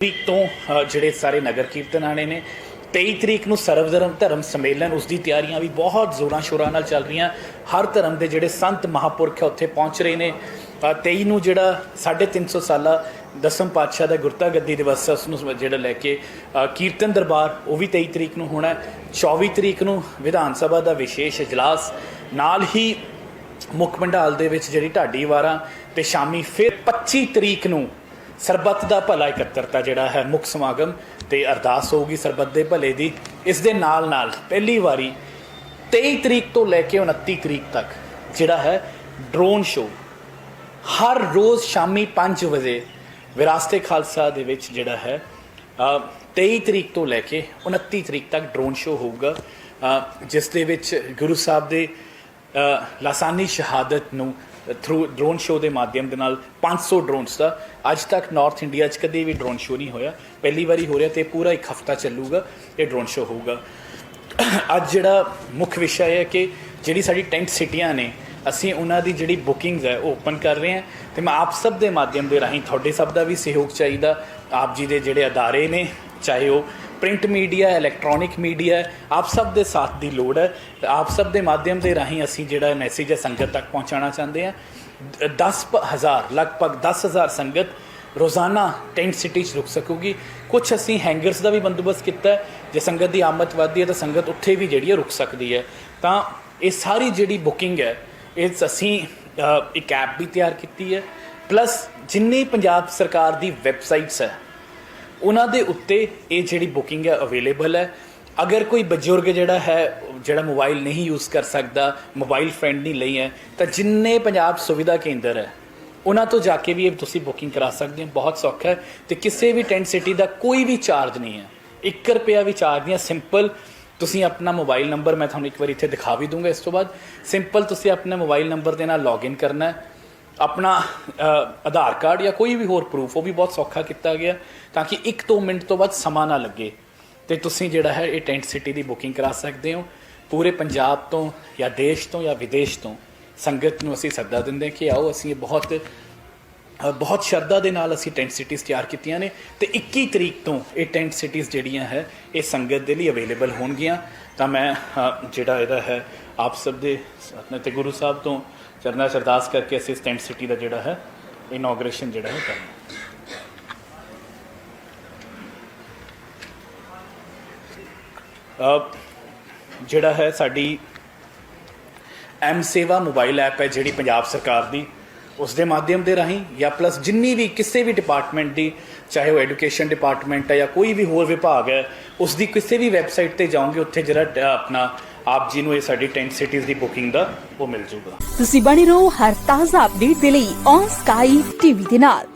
ਤਰੀਕ ਤੋਂ ਜਿਹੜੇ ਸਾਰੇ ਨਗਰ ਕੀਰਤਨ ਆਣੇ ਨੇ। 23 ਤਰੀਕ ਨੂੰ ਸਰਵਧਰਮ ਧਰਮ ਸੰਮੇਲਨ ਉਸ ਦੀ ਤਿਆਰੀਆਂ ਵੀ ਬਹੁਤ ਜ਼ੋਰਾਂ ਸ਼ੋਰਾਂ ਨਾਲ ਚੱਲ ਰਹੀਆਂ। ਹਰ ਧਰਮ ਦੇ ਜਿਹੜੇ ਸੰਤ ਮਹਾਪੁਰਖ ਹੈ ਉੱਥੇ ਪਹੁੰਚ ਰਹੇ ਨੇ। ਅ, 23 ਨੂੰ ਜਿਹੜਾ 350 ਸਾਲਾ ਦਸਮ ਪਾਤਸ਼ਾਹ ਦਾ ਗੁਰਤਾ ਗੱਦੀ ਦਿਵਸ ਹੈ ਉਸ ਨੂੰ ਜਿਹੜਾ ਲੈ ਕੇ ਕੀਰਤਨ ਦਰਬਾਰ ਉਹ ਵੀ 23 ਤਰੀਕ ਨੂੰ ਹੋਣਾ। ਹੈ। 24 ਤਰੀਕ ਨੂੰ ਵਿਧਾਨ ਸਭਾ ਦਾ ਵਿਸ਼ੇਸ਼ ਇਜਲਾਸ। ਨਾਲ ਹੀ ਮੁੱਖ ਮੰਡਾਲ ਦੇ ਵਿੱਚ ਜਿਹੜੀ ਢਾਡੀ ਵਾਰਾਂ ਤੇ ਸ਼ਾਮੀ ਫਿਰ 25 ਤਰੀਕ ਨੂੰ ਸਰਬੱਤ ਦਾ ਭਲਾ ਇਕੱਤਰਤਾ ਜਿਹੜਾ ਹੈ ਮੁੱਖ ਸਮਾਗਮ ਤੇ ਅਰਦਾਸ ਹੋਊਗੀ ਸਰਬੱਤ ਦੇ ਭਲੇ ਦੀ। ਇਸ ਦੇ ਨਾਲ ਨਾਲ ਪਹਿਲੀ ਵਾਰੀ 23 ਤਰੀਕ ਤੋਂ ਲੈ ਕੇ 29 ਤਰੀਕ ਤੱਕ ਜਿਹੜਾ ਹੈ ਡਰੋਨ ਸ਼ੋਅ ਹਰ ਰੋਜ਼ ਸ਼ਾਮੀ 5 ਵਜੇ ਵਿਰਾਸਤੇ ਖਾਲਸਾ ਦੇ ਵਿੱਚ ਜਿਹੜਾ ਹੈ ਅ, 23 ਤਰੀਕ ਤੋਂ ਲੈ ਕੇ 29 ਤਰੀਕ ਤੱਕ ਡਰੋਨ ਸ਼ੋਅ ਹੋਊਗਾ। ਜਿਸ ਦੇ ਵਿੱਚ ਗੁਰੂ ਸਾਹਿਬ ਦੇ ਲਾਸਾਨੀ ਸ਼ਹਾਦਤ ਨੂੰ ਥਰੂ ਡਰੋਨ ਸ਼ੋਅ ਦੇ ਮਾਧਿਅਮ ਦੇ ਨਾਲ 500 ਡਰੋਨਸ ਦਾ। ਅੱਜ ਤੱਕ ਨਾਰਥ ਇੰਡੀਆ 'ਚ ਕਦੇ ਵੀ ਡਰੋਨ ਸ਼ੋਅ ਨਹੀਂ ਹੋਇਆ। ਪਹਿਲੀ ਵਾਰੀ ਹੋ ਰਿਹਾ ਤੇ ਪੂਰਾ ਇੱਕ ਹਫਤਾ ਚੱਲੂਗਾ, ਇਹ ਡਰੋਨ ਸ਼ੋਅ ਹੋਊਗਾ। ਅੱਜ ਜਿਹੜਾ ਮੁੱਖ ਵਿਸ਼ਾ ਇਹ ਹੈ ਕਿ ਜਿਹੜੀ ਸਾਡੀ ਟੈਂਟ ਸਿਟੀਆਂ ਨੇ, ਅਸੀਂ ਉਹਨਾਂ ਦੀ ਜਿਹੜੀ ਬੁਕਿੰਗਸ ਹੈ, ਉਹ ਓਪਨ ਕਰ ਰਹੇ ਹਾਂ। ਤੇ ਮੈਂ ਆਪ ਸਭ ਦੇ ਮਾਧਿਅਮ ਦੇ ਰਾਹੀਂ, ਤੁਹਾਡੇ ਸਭ ਦਾ ਵੀ ਸਹਿਯੋਗ ਚਾਹੀਦਾ। ਆਪ ਜੀ ਦੇ ਜਿਹੜੇ ਅਦਾਰੇ ਨੇ, ਚਾਹੇ ਉਹ ਪ੍ਰਿੰਟ ਮੀਡੀਆ, ਇਲੈਕਟ੍ਰੋਨਿਕ ਮੀਡੀਆ, ਆਪ ਸਭ ਦੇ ਸਾਥ ਦੀ ਲੋੜ ਹੈ। ਤੇ ਆਪ ਸਭ ਦੇ ਮਾਧਿਅਮ ਦੇ ਰਾਹੀਂ ਅਸੀਂ ਜਿਹੜਾ ਮੈਸੇਜ ਹੈ ਸੰਗਤ ਤੱਕ ਪਹੁੰਚਾਉਣਾ ਚਾਹੁੰਦੇ ਹਾਂ। 10000 ਲਗਭਗ 10000 ਸੰਗਤ ਰੋਜ਼ਾਨਾ ਟੈਂਟ ਸਿਟੀ 'ਚ ਰੁਕ ਸਕੂਗੀ। ਕੁਝ ਅਸੀਂ ਹੈਂਗਰਸ ਦਾ ਵੀ ਬੰਦੋਬਸਤ ਕੀਤਾ ਜੇ ਸੰਗਤ ਦੀ ਆਮਦ ਵੱਧਦੀ ਹੈ ਤਾਂ ਸੰਗਤ ਉੱਥੇ ਵੀ ਜਿਹੜੀ ਹੈ ਰੁਕ ਸਕਦੀ ਹੈ। ਤਾਂ ਇਹ ਸਾਰੀ ਜਿਹੜੀ ਬੁਕਿੰਗ ਹੈ, ਇਹ ਅਸੀਂ ਇੱਕ ਐਪ ਵੀ ਤਿਆਰ ਕੀਤੀ ਹੈ। ਪਲੱਸ ਜਿੰਨੀ ਪੰਜਾਬ ਸਰਕਾਰ ਦੀ ਵੈਬਸਾਈਟਸ ਹੈ ਉਹਨਾਂ ਦੇ ਉੱਤੇ ਇਹ ਜਿਹੜੀ ਬੁਕਿੰਗ ਹੈ ਅਵੇਲੇਬਲ ਹੈ। ਅਗਰ ਕੋਈ ਬਜ਼ੁਰਗ ਜਿਹੜਾ ਹੈ, ਜਿਹੜਾ ਮੋਬਾਈਲ ਨਹੀਂ ਯੂਜ਼ ਕਰ ਸਕਦਾ ਮੋਬਾਈਲ ਫ੍ਰੈਂਡਲੀ ਨਹੀਂ ਹੈ, ਤਾਂ ਜਿੰਨੇ ਪੰਜਾਬ ਸੁਵਿਧਾ ਕੇਂਦਰ ਹੈ, ਉਹਨਾਂ ਤੋਂ ਜਾ ਕੇ ਵੀ ਇਹ ਤੁਸੀਂ ਬੁਕਿੰਗ ਕਰਾ ਸਕਦੇ ਹੋ। ਬਹੁਤ ਸੌਖਾ ਹੈ ਤੇ ਕਿਸੇ ਵੀ ਟੈਂਟ ਸਿਟੀ ਦਾ ਕੋਈ ਵੀ ਚਾਰਜ ਨਹੀਂ ਹੈ। 1 ਰੁਪਿਆ ਵੀ ਚਾਰਜ ਨਹੀਂ ਹੈ। ਸਿੰਪਲ ਤੁਸੀਂ ਆਪਣਾ ਮੋਬਾਈਲ ਨੰਬਰ ਮੈਂ ਤੁਹਾਨੂੰ ਇੱਕ ਵਾਰੀ ਇੱਥੇ ਦਿਖਾ ਵੀ ਦੂੰਗਾ ਇਸ ਤੋਂ ਬਾਅਦ। ਸਿੰਪਲ ਤੁਸੀਂ ਆਪਣਾ ਮੋਬਾਈਲ ਨੰਬਰ ਦੇ ਨਾਲ ਲੌਗਇਨ ਕਰਨਾ ਹੈ। ਆਪਣਾ ਆਧਾਰ ਕਾਰਡ ਜਾਂ ਕੋਈ ਵੀ ਹੋਰ ਪ੍ਰੂਫ ਉਹ ਵੀ ਬਹੁਤ ਸੌਖਾ ਕੀਤਾ ਗਿਆ ਤਾਂ ਕਿ 1-2 ਮਿੰਟ ਤੋਂ ਬਾਅਦ ਸਮਾਂ ਨਾ ਲੱਗੇ। ਤੇ ਤੁਸੀਂ ਜਿਹੜਾ ਹੈ, ਇਹ ਟੈਂਟ ਸਿਟੀ ਦੀ ਬੁਕਿੰਗ ਕਰਾ ਸਕਦੇ ਹੋ। ਪੂਰੇ ਪੰਜਾਬ ਤੋਂ ਜਾਂ ਦੇਸ਼ ਤੋਂ ਜਾਂ ਵਿਦੇਸ਼ ਤੋਂ ਸੰਗਤ ਨੂੰ ਅਸੀਂ ਸੱਦਾ ਦਿੰਦੇ ਹਾਂ ਕਿ ਆਓ, ਅਸੀਂ ਇਹ ਬਹੁਤ ਬਹੁਤ ਸ਼ਰਧਾ ਦੇ ਨਾਲ ਅਸੀਂ ਟੈਂਟ ਸਿਟੀਜ਼ ਤਿਆਰ ਕੀਤੀਆਂ ਨੇ ਤੇ 21 ਤਰੀਕ ਤੋਂ ਇਹ ਟੈਂਟ ਸਿਟੀਜ਼ ਜਿਹੜੀਆਂ ਹੈ, ਇਹ ਸੰਗਤ ਦੇ ਲਈ ਅਵੇਲੇਬਲ ਹੋਣਗੀਆਂ। ਤਾਂ ਮੈਂ ਜਿਹੜਾ ਇਹਦਾ ਹੈ, ਆਪ ਸਭ ਦੇ ਤੇ ਗੁਰੂ ਸਾਹਿਬ ਤੋਂ ਚਰਨਾਂ 'ਚ ਕਰਕੇ ਅਸੀਂ ਇਸ ਟੈਂਟ ਸਿਟੀ ਦਾ ਜਿਹੜਾ ਹੈ, ਇਨੋਗ੍ਰੇਸ਼ਨ ਜਿਹੜਾ ਹੈ ਕਰਨਾ। ਜਿਹੜਾ ਹੈ ਸਾਡੀ ਐਮ ਸੇਵਾ ਮੋਬਾਈਲ ਐਪ ਹੈ ਜਿਹੜੀ ਪੰਜਾਬ ਸਰਕਾਰ ਦੀ, ਉਸ ਦੇ ਮਾਧਿਅਮ ਦੇ ਰਾਹੀਂ ਜਾਂ ਪਲੱਸ ਜਿੰਨੀ ਵੀ ਕਿਸੇ ਵੀ ਡਿਪਾਰਟਮੈਂਟ ਦੀ, ਚਾਹੇ ਉਹ ਐਜੂਕੇਸ਼ਨ ਡਿਪਾਰਟਮੈਂਟ ਹੈ ਜਾਂ ਕੋਈ ਵੀ ਹੋਰ ਵਿਭਾਗ ਹੈ, ਉਸ ਦੀ ਕਿਸੇ ਵੀ ਵੈਬਸਾਈਟ ਤੇ ਜਾਓਗੇ, ਉੱਥੇ ਜਿਹੜਾ ਆਪਣਾ ਆਪ ਜੀ ਨੂੰ ਇਹ ਸਾਡੀ ਟੈਂਟ ਸਿਟੀਜ਼ ਦੀ ਬੁਕਿੰਗ ਦਾ ਉਹ ਮਿਲ ਜੂਗਾ ਤੁਸੀਂ ਬਣੇ ਰਹੋ ਹਰ ਤਾਜ਼ਾ ਅਪਡੇਟ ਦੇ ਲਈ ਔਨ ਸਕਾਈ ਟੀਵੀ ਦੇ ਨਾਲ।